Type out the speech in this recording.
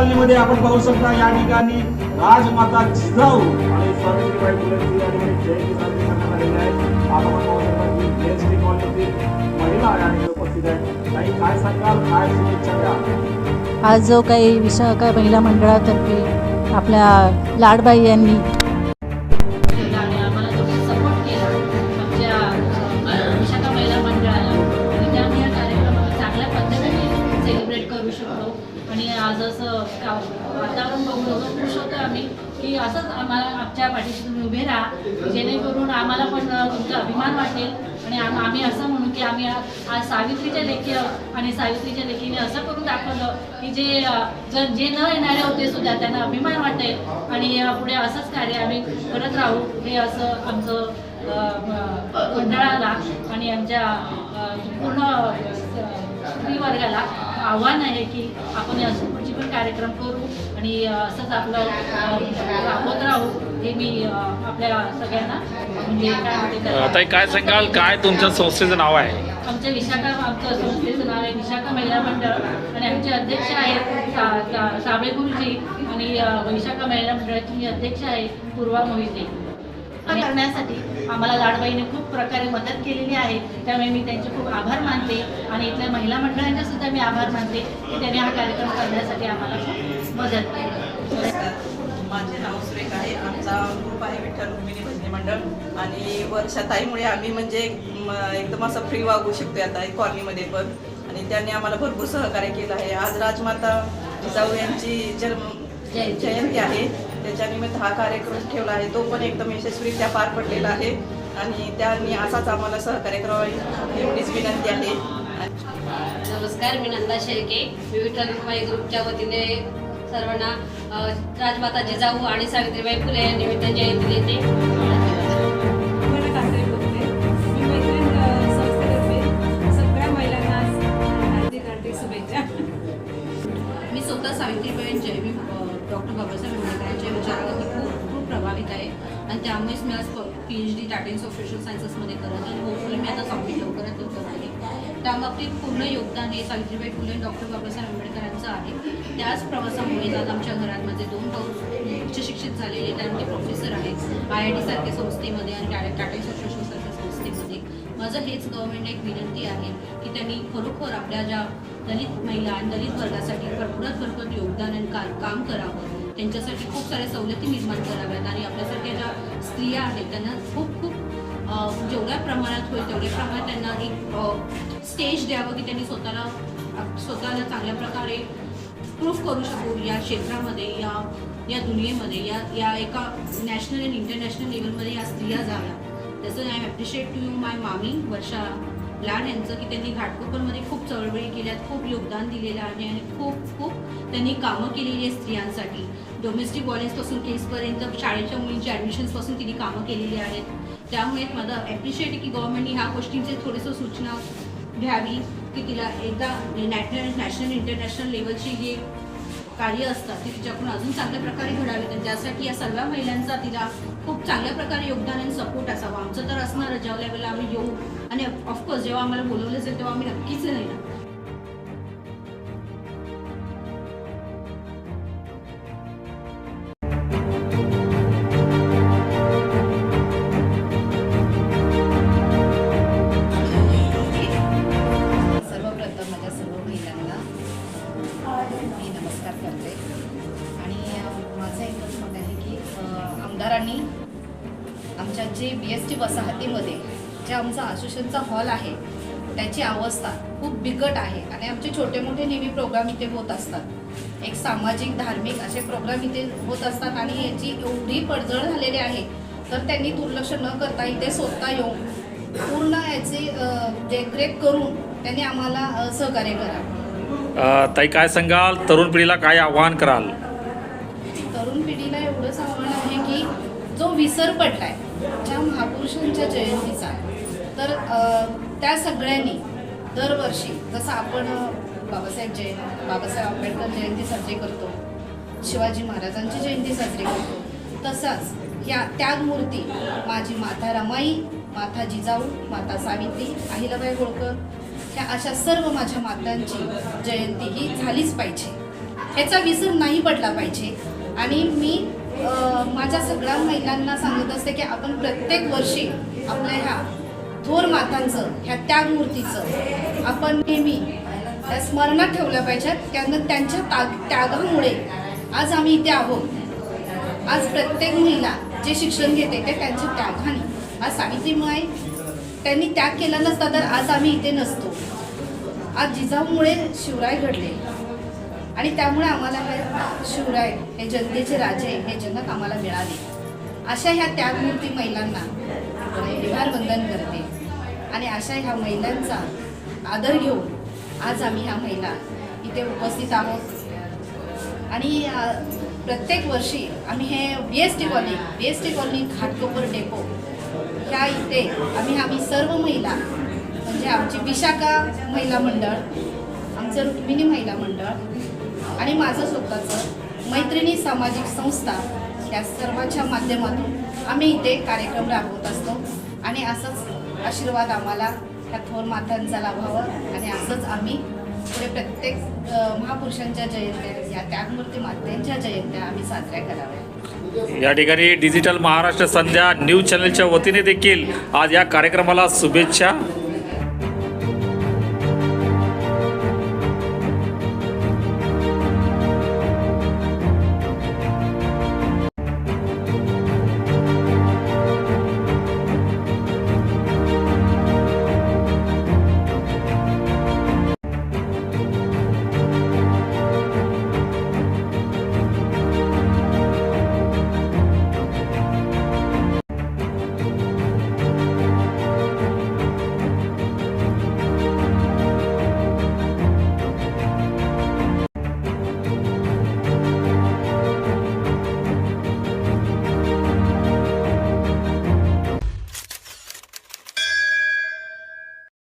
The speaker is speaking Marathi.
कॉलनीमध्ये आपण पाहू शकता या ठिकाणी राजमाता जिजाऊ आणि सावित्रीबाई फुलेंची जयंती साजरी करण्यात आलेली आहे आपण पाहू शकता की कॉलनीतील महिला या ठिकाणी उपस्थित आहेत. काही काय सांगाल? काय शुभेच्छा द्या? आज जो काही विशाखा महिला मंडळातर्फे आपल्या लाडबाई यांनी जसं असं वातावरण बघून एवढं खुश होतो आम्ही की असंच आम्हाला आमच्या पाठीशी तुम्ही उभे राहा जेणेकरून आम्हाला पण तुमचा अभिमान वाटेल. आणि आम्ही असं म्हणू की आम्ही आज सावित्रीच्या लेखी आणि सावित्रीच्या लेखीने असं करून दाखवलं की जे जर जे न येणारे होते सुद्धा त्यांना अभिमान वाटेल. आणि पुढे असंच कार्य आम्ही करत राहू. हे असं आमचं मंडळाला आणि आमच्या पूर्ण स्त्रीवर्गाला स्त्री वर्गाला आव्हान आहे की आपण असे पुढचे पण कार्यक्रम करू आणि असंच आपलं राबवत राहू हे मी आपल्या सगळ्यांना म्हणजे काय काय सांगाल? काय तुमच्या संस्थेचं नाव आहे? आमच्या विशाखा आमचं संस्थेचं नाव आहे विशाखा महिला मंडळ. आणि आमचे अध्यक्ष आहेत साबळे गुरुजी आणि विशाखा महिला मंडळाची मी अध्यक्ष आहे पूर्वा मोहिते. करण्यासाठी आम्हाला लाडबाईने खूप प्रकारे मदत केलेली आहे. त्यामुळे मी त्यांचे खूप आभार मानते आणि इथल्या महिला मंडळांचे सुद्धा मी आभार मानते की त्यांनी हा कार्यक्रम करण्यासाठी आम्हाला खूप मदत केली. माझे नाव सुरेख आहे. आमचा ग्रुप आहे विठ्ठल रुक्मिणी भजनी मंडळ. आणि वर्षाताईमुळे आम्ही म्हणजे एकदम असं फ्री वागू शकतो आता कॉलनीमध्ये पण. आणि त्यांनी आम्हाला भरपूर सहकार्य केलं आहे. आज राजमाता जिजाऊ यांची जन्म. जयंती आहे. त्याच्यानिमित्त हा कार्यक्रम ठेवला आहे तो पण एकदम यशस्वीरित्या पार पडलेला आहे. आणि त्यांनी असाच आम्हाला सहकार्य करावा एवढीच विनंती आहे. नमस्कार मी नंदा शेळके मी विठ्ठल रुक्माई ग्रुपच्या वतीने सर्वांना राजमाता जिजाऊ आणि सावित्रीबाई फुले या निमित्त जयंती देते मला काकडे मी शुभेच्छा मी स्वतः डॉक्टर बाबासाहेब आंबेडकरांच्या विचारावरती खूप खूप प्रभावित आहे. आणि त्यामुळेच मी आज पी एच डी टाटेन्स ऑफ सोशल सायन्सेसमध्ये करत आणि होपफुली मी आता सबमिट लवकरात लवकर आहे त्या बाबतीत पूर्ण योगदान हे सावित्रीबाई फुले डॉक्टर बाबासाहेब आंबेडकरांचं आहे. त्याच प्रवासामुळे आज आमच्या घरात माझे दोन भाऊ उच्च शिक्षित झालेले त्यांचे प्रोफेसर आहेत. आय आय टी सारख्या संस्थेमध्ये आणि टाटा टाटेन्स ऑफ सोशल माझं हेच गव्हर्नमेंट एक विनंती आहे की त्यांनी खरोखर आपल्या ज्या दलित महिला आणि दलित वर्गासाठी भरपूरात भरपूर योगदान आणि का काम करावं. त्यांच्यासाठी खूप साऱ्या सवलती निर्माण कराव्यात आणि आपल्यासारख्या ज्या स्त्रिया आहेत त्यांना खूप खूप जेवढ्या प्रमाणात होईल तेवढ्या प्रमाणात त्यांना एक स्टेज द्यावं की त्यांनी स्वतःला स्वतःला चांगल्या प्रकारे प्रूफ करू शकू या क्षेत्रामध्ये या या दुनियेमध्ये या या एका नॅशनल आणि इंटरनॅशनल लेवलमध्ये या स्त्रिया जाव्या त्याचं I appreciate to you my मामी वर्षा लाड यांचं की त्यांनी घाटकोपरमध्ये खूप चळवळी केल्यात खूप योगदान दिलेलं आहे आणि खूप खूप त्यांनी कामं केलेली आहेत स्त्रियांसाठी. डोमेस्टिक व्हायलन्सपासून केसपर्यंत शाळेच्या मुलींच्या ॲडमिशन्सपासून तिने कामं केलेली आहेत. त्यामुळे मला ॲप्रिशिएट की गव्हर्नमेंटने ह्या गोष्टींचे थोडंसं सूचना घ्यावी की तिला एकदा नॅशनल नॅशनल इंटरनॅशनल लेवलची जे कार्य असतात ते तिच्याकडून अजून चांगल्या प्रकारे घडावेत आणि त्यासाठी या सर्व महिलांचा तिला खूप चांगल्या प्रकारे योगदान आणि सपोर्ट असावा. आमचं तर असणार ज्या लेवलला आम्ही येऊ आणि ऑफकोर्स जेव्हा आम्हाला बोलवलं जाईल तेव्हा आम्ही नक्कीच नाही जे बी एस टी वसाहतीमध्ये जे आमचा आसोसिएशनचा हॉल आहे त्याची अवस्था खूप बिकट आहे. आणि आमचे छोटे मोठे नेहमी प्रोग्राम इथे होत असतात. एक सामाजिक धार्मिक असे प्रोग्राम इथे होत असतात आणि याची एवढी पडझड झालेली आहे तर त्यांनी दुर्लक्ष न करता इथे स्वतः येऊन पूर्ण याची देखरेख करून त्यांनी आम्हाला सहकार्य करावं अ, ताई काय सांगाल? तरुण पिढीला काय आव्हान कराल? तरुण पिढीला एवढंच आव्हान आहे की जो विसर पडलाय महापुरुषांच्या जयंतीचा. तर त्या सगळ्यांनी दरवर्षी जसं आपण बाबासाहेब जयंती बाबासाहेब आंबेडकर जयंती साजरी करतो शिवाजी महाराजांची जयंती साजरी करतो तसाच या त्याग मूर्ती माझी माता रमाई माता जिजाऊ माता सावित्री अहिलाबाई होळकर ह्या अशा सर्व माझ्या मातांची जयंती ही झालीच पाहिजे. ह्याचा विसर नाही पडला पाहिजे. आणि मी माझ्या सगळ्या महिलांना सांगत असते की आपण प्रत्येक वर्षी आपल्या ह्या थोर मातांचं ह्या त्याग मूर्तीचं आपण नेहमी त्या स्मरणात ठेवल्या पाहिजेत त्यांना त्यांच्या ताग त्यागामुळे आज आम्ही इथे आहोत. आज प्रत्येक महिला जे शिक्षण घेते ते त्यांच्या त्यागाने. आज सावित्रीमुळे त्यांनी त्याग केला नसता तर आज आम्ही इथे नसतो. आज जिजाऊमुळे शिवराय घडले. आणि त्यामुळे आम्हाला हे शिवराय हे जनतेचे राजे हे जनक आम्हाला मिळाले. अशा ह्या त्यागमूर्ती महिलांना विहार वंदन करते. आणि अशा ह्या महिलांचा आदर घेऊन आज आम्ही ह्या महिला इथे उपस्थित आहोत. आणि प्रत्येक वर्षी आम्ही हे B S T colony B S T colony Ghatkopar depot ह्या इथे आम्ही आम्ही सर्व महिला म्हणजे आमची विशाखा महिला मंडळ आमचं रुक्मिणी महिला मंडळ आणि माझं स्वतःचं मैत्रिणी सामाजिक संस्था या सर्वांच्या माध्यमातून आम्ही इथे कार्यक्रम राबवत असतो. आणि असंच आशीर्वाद आम्हाला ह्या थोर मातांचा लाभावं आणि असंच आम्ही पुढे प्रत्येक महापुरुषांच्या जयंत्या या त्यागमूर्ती मातेंच्या जयंत्या आम्ही साजऱ्या कराव्या. या ठिकाणी डिजिटल महाराष्ट्र संध्या न्यूज चॅनलच्या वतीने देखील आज या कार्यक्रमाला शुभेच्छा.